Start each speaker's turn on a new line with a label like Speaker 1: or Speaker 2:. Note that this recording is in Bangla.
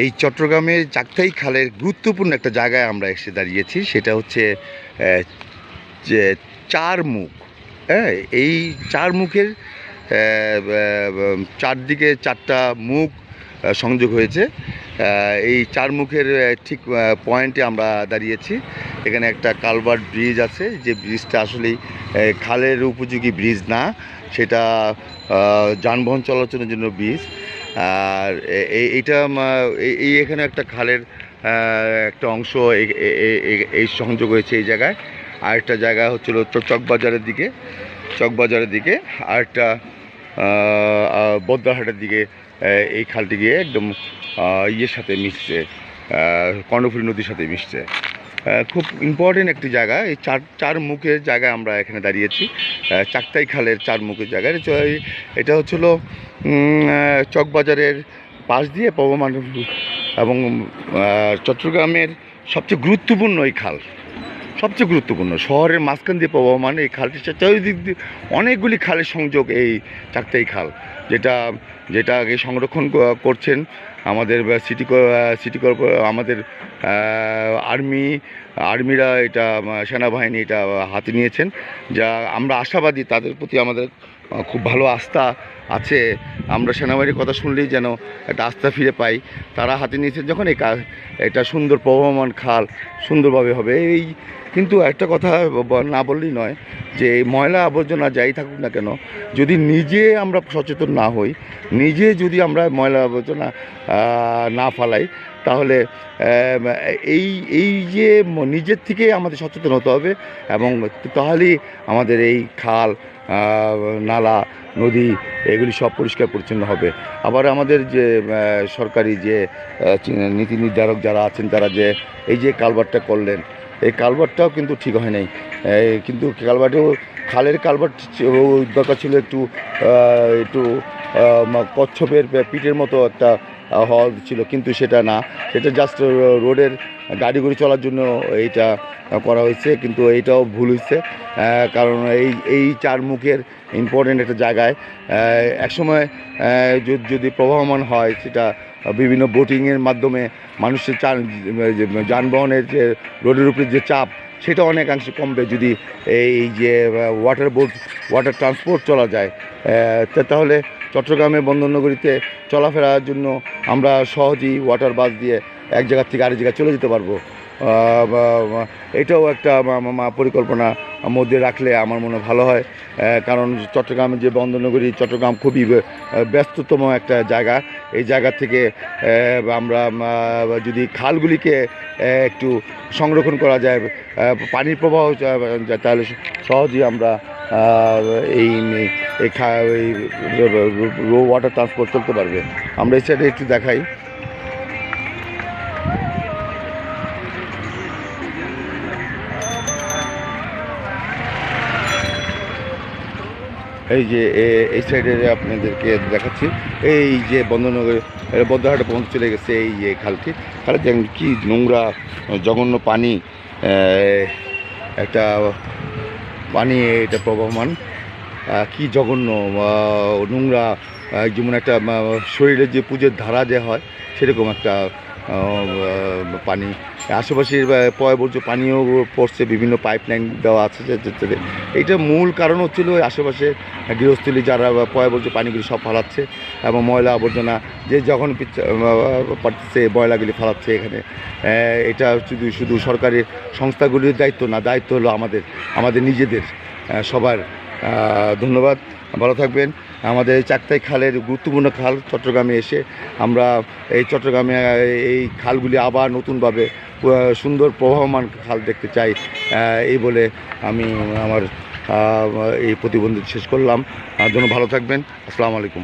Speaker 1: এই চট্টগ্রামের চাকতাই খালের গুরুত্বপূর্ণ একটা জায়গায় আমরা এসে দাঁড়িয়েছি, সেটা হচ্ছে যে চার মুখ হ্যাঁ এই চার মুখের চারদিকে চারটা মুখ সংযোগ হয়েছে। এই চার মুখের ঠিক পয়েন্টে আমরা দাঁড়িয়েছি। এখানে একটা কালভার্ট ব্রিজ আছে, যে ব্রিজটা আসলেই খালের উপযোগী ব্রিজ না, সেটা যানবাহন চলাচলের জন্য ব্রিজ। আর এইটা এই- এখানে একটা খালের একটা অংশ এই সংযোগ হয়েছে এই জায়গায়। আর একটা জায়গা হচ্ছিল চকবাজারের দিকে চকবাজারের দিকে। আরেকটা বদ্রাহাটের দিকে এই খালটি গিয়ে একদম ইয়ের সাথে মিশছে। কর্ণফুলী নদীর সাথে মিশছে। খুব ইম্পর্টেন্ট একটি জায়গা। এই চার চার মুখের জায়গায় আমরা এখানে দাঁড়িয়েছি। চাকতাই খালের চার মুখের জায়গায় এটা- হচ্ছিল চকবাজারের পাশ দিয়ে পবমান এবং চট্টগ্রামের সবচেয়ে গুরুত্বপূর্ণ এই খাল। সবচেয়ে গুরুত্বপূর্ণ। শহরের মাঝখান দিয়ে প্রবহমান এই খালটি চারিদিক দিয়ে অনেকগুলি খালের সংযোগ এই চারটাই খাল। যেটা যেটা আগে সংরক্ষণ করছেন আমাদের সিটি সিটি কর্পো আমাদের আর্মি আর্মিরা এটা সেনাবাহিনী এটা হাতে নিয়েছেন। যা আমরা আশাবাদী, তাদের প্রতি আমাদের খুব ভালো আস্থা আছে। আমরা সেনাবাহিনীর কথা শুনলেই যেন একটা আস্থা ফিরে পাই। তারা হাতে নিয়েছেন যখন এই এটা সুন্দর প্রবহমান খাল সুন্দরভাবে হবে। এই কিন্তু একটা কথা না বললেই নয় যে ময়লা আবর্জনা যাই থাকুক না কেন, যদি নিজে আমরা সচেতন না হই, নিজে যদি আমরা ময়লা আবর্জনা না ফালাই, তাহলে এই এই যে নিজের থেকে আমাদের সচেতন হতে হবে এবং তাহলেই আমাদের এই খাল নালা, নদী এগুলি সব পরিষ্কার পরিচ্ছন্ন হবে। আবার আমাদের যে সরকারি যে নীতি নির্ধারক যারা আছেন, তারা যে, এই যে কালভারটা করলেন এই কালভারটাও কিন্তু ঠিক হয় নাই। কিন্তু কালভারটাও খালের কালভার দরকার ছিল একটু একটু কচ্ছপের পিঠের মতো একটা হওয়া ছিল, কিন্তু সেটা না। সেটা জাস্ট রোডের গাড়ি গুড়ি চলার জন্য এইটা করা হয়েছে, কিন্তু এইটাও ভুল হয়েছে। কারণ এই এই চার মুখের ইম্পর্টেন্ট একটা জায়গায় একসময় যদি প্রবাহমান হয়, সেটা বিভিন্ন বোটিংয়ের মাধ্যমে মানুষের যানবাহনের যে রোডের উপরে যে চাপ, সেটা অনেকাংশে কমবে। যদি এই যে ওয়াটার বোট ওয়াটার ট্রান্সপোর্ট চলা যায় তাহলে চট্টগ্রামে বন্দরনগরীতে চলাফেরার জন্য আমরা সহজেই ওয়াটার বাস দিয়ে এক জায়গার থেকে আরেক জায়গায় চলে যেতে পারব। এটাও একটা পরিকল্পনা মধ্যে রাখলে আমার মনে ভালো হয়। কারণ চট্টগ্রাম যে বন্দরনগরী, চট্টগ্রাম খুবই ব্যস্ততম একটা জায়গা। এই জায়গা থেকে আমরা যদি খালগুলিকে একটু সংরক্ষণ করা যায় পানির প্রবাহ তাহলে সহজেই আমরা এই এই রো ওয়াটার ট্রান্সপোর্ট চলতে পারবে। আমরা এই সাইডে একটু দেখাই। এই যে এই সাইডে আপনাদেরকে দেখাচ্ছি। এই যে বন্দরনগর বদ্রহাটে পর্যন্ত চলে গেছে এই যে খালটি। খালে দেখেন কি নোংরা, জঘন্য পানি একটা পানি এটা প্রবহমান। কি জঘন্য নোংরা যেমন একটা শরীরের শরীরে যে পুজোর ধারা যে হয়, সেরকম একটা পানি। আশেপাশের পয়বর্জ্য পানিও পড়ছে, বিভিন্ন পাইপ লাইন দেওয়া আছে, যে- যে- যে- এইটা মূল কারণ হচ্ছিল ওই আশেপাশে গৃহস্থলী যারা পয়বর্জ্য পানিগুলি সব ফালাচ্ছে এবং ময়লা আবর্জনা, যে যখন পিচ্ছা- ময়লাগুলি ফালাচ্ছে এখানে। এটা শুধু শুধু সরকারি সংস্থাগুলির দায়িত্ব না, দায়িত্ব হলো আমাদের আমাদের নিজেদের সবার। ধন্যবাদ। ভালো থাকবেন। আমাদের চাকতাই খালের গুরুত্বপূর্ণ খাল চট্টগ্রামে এসে আমরা এই চট্টগ্রামে, এই খালগুলি আবার নতুনভাবে সুন্দর প্রবাহমান খাল দেখতে চাই এই বলে আমি আমার এই প্রতিবন্ধী শেষ করলাম। জন্য ভালো থাকবেন। আসসালামু আলাইকুম।